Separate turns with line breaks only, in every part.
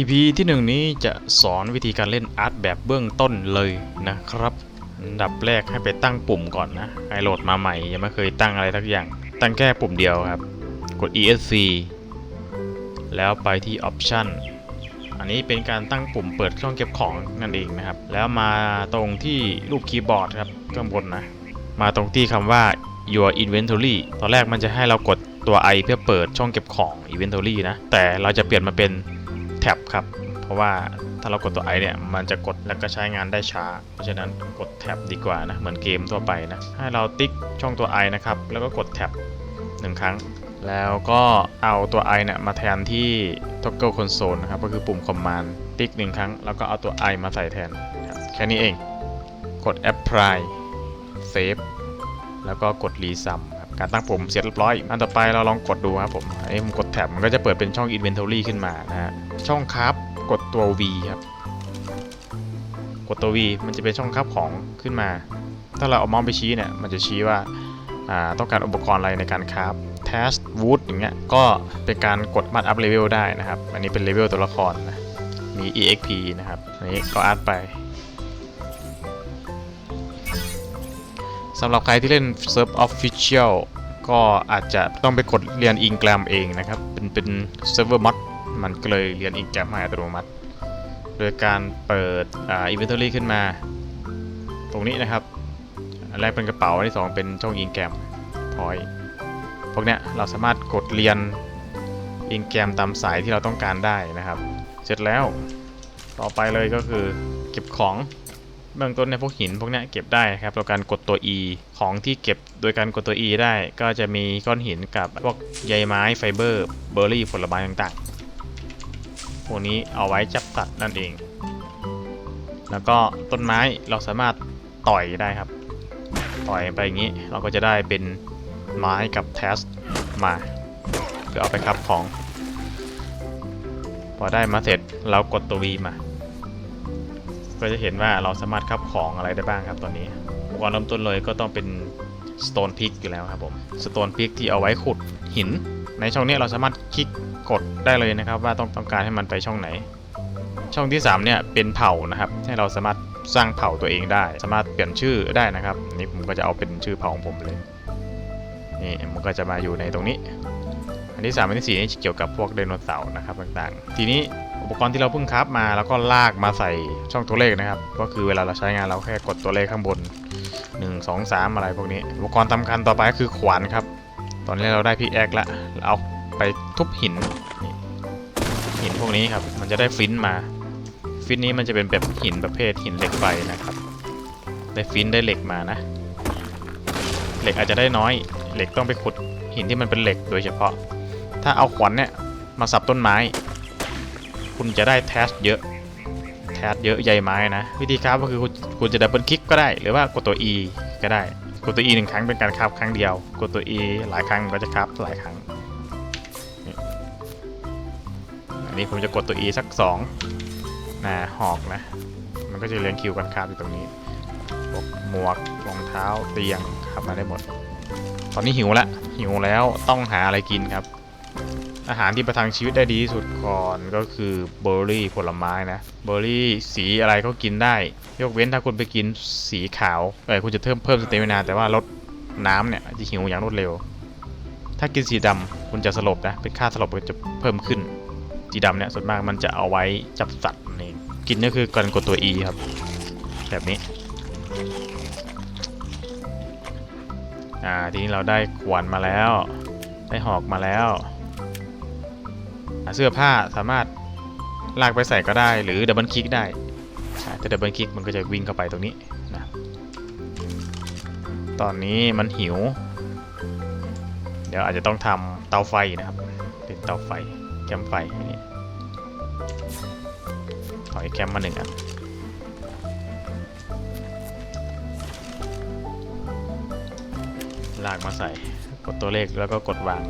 EP ที่หนึ่งนี้จะสอนวิธีการเล่นอาร์ตแบบเบื้องต้นเลยนะครับอันดับแรกให้ไปตั้งปุ่มก่อนนะไอโหลดมาใหม่ยังไม่เคยตั้งอะไรทักอย่าง ตั้งแค่ปุ่มเดียวครับ กด ESC แล้วไปที่ Option อันนี้เป็นการตั้งปุ่มเปิดช่องเก็บของนั่นเองนะครับ แล้วมาตรงที่รูปคีย์บอร์ดครับข้างบนนะ มาตรงที่คำว่า your inventory ตอนแรกมันจะให้เรากดตัว i เพื่อเปิดช่องเก็บของ inventory นะ แต่เราจะเปลี่ยนมาเป็น แท็บครับ เพราะว่าถ้าเรากดตัว i เนี่ยมันจะกดแล้วก็ใช้งานได้ช้า เพราะฉะนั้นกดแท็บดีกว่านะเหมือนเกมทั่วไปนะให้เราติ๊กช่องตัว i นะครับแล้วก็กดแท็บหนึ่งครั้ง แล้วก็เอาตัว i เนี่ยมาแทนที่ toggle console นะครับก็คือปุ่ม command ติ๊กหนึ่งครั้ง แล้วก็เอาตัว i มาใส่แทนแค่นี้เอง กด apply save แล้วก็กด resum การตั้งปุ่มเสร็จเรียบร้อยอันต่อไปเราลองกดดูครับผมอันนี้ผมกดแท็บมันก็จะเปิดเป็นช่อง inventory ขึ้นมานะฮะช่องครับกดตัว V ครับกดตัว V มันจะเป็นช่องครับของขึ้นมา ถ้าเราเอาเมาส์ไปชี้เนี่ยมันจะชี้ว่าอ่าต้องการอุปกรณ์อะไรในการคราฟ test wood อย่างเงี้ยก็เป็นการกดมัดอัพเลเวลได้นะครับ อันนี้เป็นเลเวลตัวละครนะมี exp นะครับอันนี้ก็อัดไป สำหรับใครที่เล่น Surf Official ก็อาจจะต้องไปกดเรียนอิงแกรมเองนะครับ เป็นเป็นเซิร์ฟเวอร์มอดมันก็เลยเรียนอิงแกรมมาอัตโนมัติ โดยการเปิดอ่า inventory ขึ้นมา ตรงนี้นะครับ แรกเป็นกระเป๋าอันที่ 2 เป็นช่องอิงแกรมพอยพวกเนี้ยเราสามารถกดเรียนอิงแกรมตามสายที่เราต้องการได้นะครับ เสร็จแล้วต่อไปเลยก็คือเก็บของ เบื้องต้นในพวกหินพวกนี้เก็บได้ครับโดยการกดตัว E ของที่เก็บโดยการกดตัว E ได้ก็จะมีก้อนหินกับพวกใยไม้ไฟเบอร์เบอร์รี่ผลไม้ต่างๆ พวกนี้เอาไว้จับตัดนั่นเอง แล้วก็ต้นไม้เราสามารถต่อยได้ครับ ต่อยไปอย่างนี้เราก็จะได้เป็นไม้กับแทสมาเพื่อเอาไปขับของ พอได้มาเสร็จเรากดตัว V มา ก็จะเห็นว่าเราสามารถคับของอะไรได้บ้างครับตอนนี้อุปกรณ์เริ่มต้นเลยก็ต้องเป็น Stone Pick อยู่แล้วครับผม Stone Pick ที่เอาไว้ขุดหิน ในช่องนี้เราสามารถคลิกกดได้เลยนะครับ ว่าต้องต้องการให้มันไปช่องไหน ช่องที่ 3 เนี่ยเป็นเผ่านะครับให้เราสามารถสร้างเผ่าตัวเองได้ สามารถเปลี่ยนชื่อได้นะครับนี่ผมก็จะเอาเป็นชื่อเผ่าของผมเลยนี่มันก็จะมาอยู่ในตรงนี้ อันที่3อันที่4นี่เกี่ยวกับพวกไดโนเสาร์นะครับต่างๆ ทีนี้ ปกรณ์ที่เราเพิ่งครามาแล้วก็ลากมาใส่ช่องตัวเลขนะครับ ก็คือเวลาเราใช้งานเราแค่กดตัวเลขข้างบน 1 2 3 อะไรพวกนี้อุปกรณ์สำคัญต่อไปก็คือขวานครับ ตอนนี้เราได้พิกแอคละเราเอาไปทุบหินหินพวกนี้ครับ มันจะได้ฟินมาฟินนี้มันจะเป็นแบบหินประเภทหินเหล็กไฟนะครับ ได้ฟินได้เหล็กมานะ เหล็กอาจจะได้น้อย เหล็กต้องไปขุดหินที่มันเป็นเหล็กโดยเฉพาะ ถ้าเอาขวานเนี่ยมาสับต้นไม้ คุณจะได้แทสเยอะ แทสเยอะใยไม้นะ วิธีคราฟก็คือคุณจะดับเบิลคลิกก็ได้ หรือว่ากดตัว E ก็ได้ กดตัว E หนึ่งครั้งเป็นการคราฟครั้งเดียว กดตัว E หลายครั้งก็จะคราฟหลายครั้งนี่อันนี้ผมจะกดตัว E สักสองนะหอกนะ มันก็จะเรียงคิวกันคราฟอยู่ตรงนี้พวกหมวกรองเท้าเตียงคราฟมาได้หมด ตอนนี้หิวแล้วหิวแล้วต้องหาอะไรกินครับ อาหารที่ประทังชีวิตได้ดีที่สุดก่อนก็คือเบอร์รี่ผลไม้นะเบอร์รี่สีอะไรก็กินได้ ยกเว้นถ้าคุณไปกินสีขาวเออคุณจะเพิ่มเพิ่มสเตมินาแต่ว่าลดน้ำเนี่ยจะหิวอย่างรวดเร็ว ถ้ากินสีดำคุณจะสลบนะเป็นค่าสลบก็จะเพิ่มขึ้น สีดำเนี่ยส่วนมากมันจะเอาไว้จับสัตว์นั่กินก็คือการกดตัว E ครับ แบบนี้อ่าทีนี้เราได้ขวานมาแล้ว ได้หอกมาแล้ว เสื้อผ้าสามารถลากไปใส่ก็ได้หรือดับเบิลคลิกได้อ่าถ้าดับเบิลคลิกมันก็จะวิ่งเข้าไปตรงนี้นะตอนนี้มันหิว เดี๋ยวอาจจะต้องทำเตาไฟนะครับ เป็นเตาไฟแคมไฟนนี้ขออีกแคมมาหนึ่งอันลากมาใส่กดตัวเลขแล้วก็กดวาง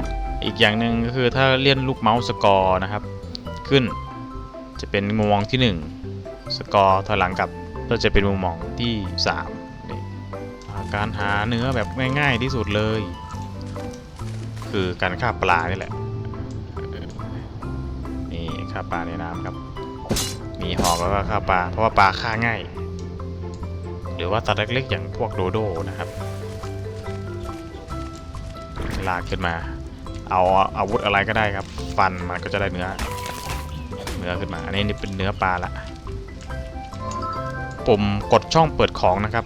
อีกอย่างหนึ่งก็คือถ้าเลื่อนลูกเมาส์สกอร์นะครับ ขึ้นจะเป็นมุมมองที่ 1 สกอร์ถอยหลังกลับก็จะเป็นมุมมองที่3าการหาเนื้อแบบง่าย ๆ ที่สุดเลย คือการฆ่าปลานี่แหละนี่ฆ่าปลาในน้ำครับ มีหอกแล้วก็ฆ่าปลาเพราะว่าปลาฆ่าง่าย หรือว่าสัตว์เล็กๆอย่างพวกโดโดนะครับลากขึ้นมา เอาอาวุธอะไรก็ได้ครับ ฟันมันก็จะได้เนื้อ เนื้อขึ้นมา อันนี้นี่เป็นเนื้อปลาละปุ่มกดช่องเปิดของนะครับ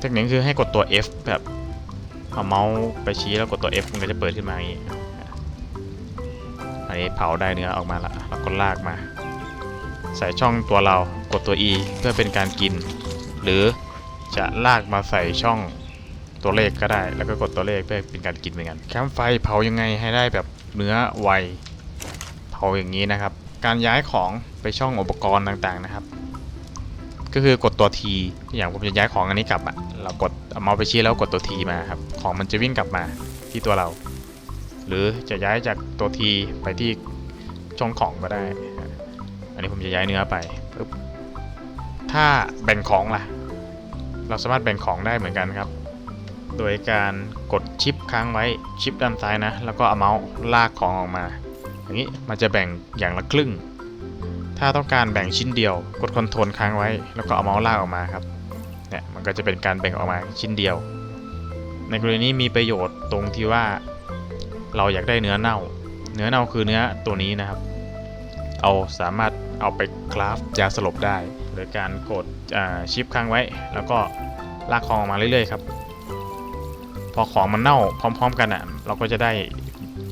เทคนิคคือให้กดตัว F แบบเอาเมาส์ไปชี้แล้วกดตัว F มันก็จะเปิดขึ้นมาอย่างนี้ อันนี้เผาได้เนื้อออกมาละแล้วก็ลากมา ใส่ช่องตัวเรากดตัว E เพื่อเป็นการกิน หรือจะลากมาใส่ช่อง ตัวเลขก็ได้ แล้วก็กดตัวเลขเพื่อเป็นการกินเหมือนกันแคมป์ไฟเผายังไงให้ได้แบบเนื้อไวเผาอย่างนี้นะครับ การย้ายของไปช่องอุปกรณ์ต่างๆนะครับ ก็คือกดตัว T อย่างผมจะย้ายของอันนี้กลับอะเรากดเอาเมาส์ไปชี้แล้วกดตัว T มาครับของมันจะวิ่งกลับมาที่ตัวเรา หรือจะย้ายจากตัว T ไปที่ช่องของก็ได้ อันนี้ผมจะย้ายเนื้อไปถ้าแบ่งของล่ะ เราสามารถแบ่งของได้เหมือนกันครับ โดยการกดชิปค้างไว้ชิปด้านซ้ายนะ แล้วก็เอาเมาส์ลากของออกมาอย่างนี้มันจะแบ่งอย่างละครึ่ง ถ้าต้องการแบ่งชิ้นเดียว กดคอนโทรลค้างไว้ แล้วก็เอาเมาส์ลากออกมาครับเนี่ยมันก็จะเป็นการแบ่งออกมาชิ้นเดียว ในกรณีนี้มีประโยชน์ตรงที่ว่า เราอยากได้เนื้อเน่า เนื้อเน่าคือเนื้อตัวนี้นะครับ เอาสามารถเอาไปคราฟยาสลบได้ โดยการกดชิปค้างไว้ แล้วก็ลากของออกมาเรื่อยๆครับ พอของมันเน่าพร้อม ๆ กันอะ เราก็จะได้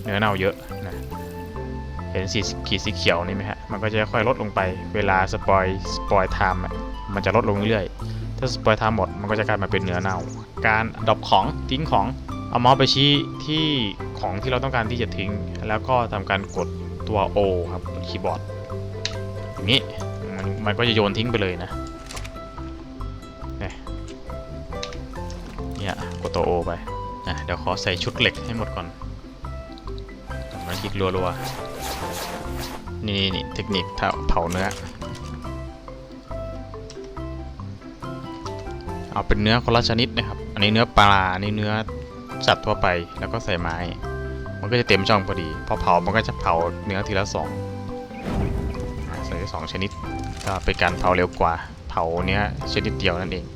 เนื้อเน่าเยอะนะเห็นสีขีดสีเขียวนี่ไหมฮะ มันก็จะค่อยลดลงไป เวลาสปอยสปอยไทม์มันจะลดลงเรื่อยๆ ถ้าสปอยไทม์หมด มันก็จะกลายมาเป็นเนื้อเน่า การดรอปของทิ้งของ เอาเมาส์ไปชี้ที่ของที่เราต้องการที่จะทิ้ง แล้วก็ทำการกดตัว O ครับบนคีย์บอร์ด อย่างนี้ มันก็จะโยนทิ้งไปเลยนะ ตัว O ไปอะเดี๋ยวขอใส่ชุดเหล็กให้หมดก่อนมาคลิกรัวๆ นี่นี่เทคนิคเผาเผาเนื้อ เอาเป็นเนื้อคนละชนิดนะครับ อันนี้เนื้อปลา อันนี้เนื้อสัตว์ทั่วไป แล้วก็ใส่ไม้ มันก็จะเต็มช่องพอดี พอเผา มันก็จะเผาเนื้อทีละสองใส่สองชนิด ก็เป็นการเผาเร็วกว่า เผาเนื้อชนิดเดียวนั่นเอง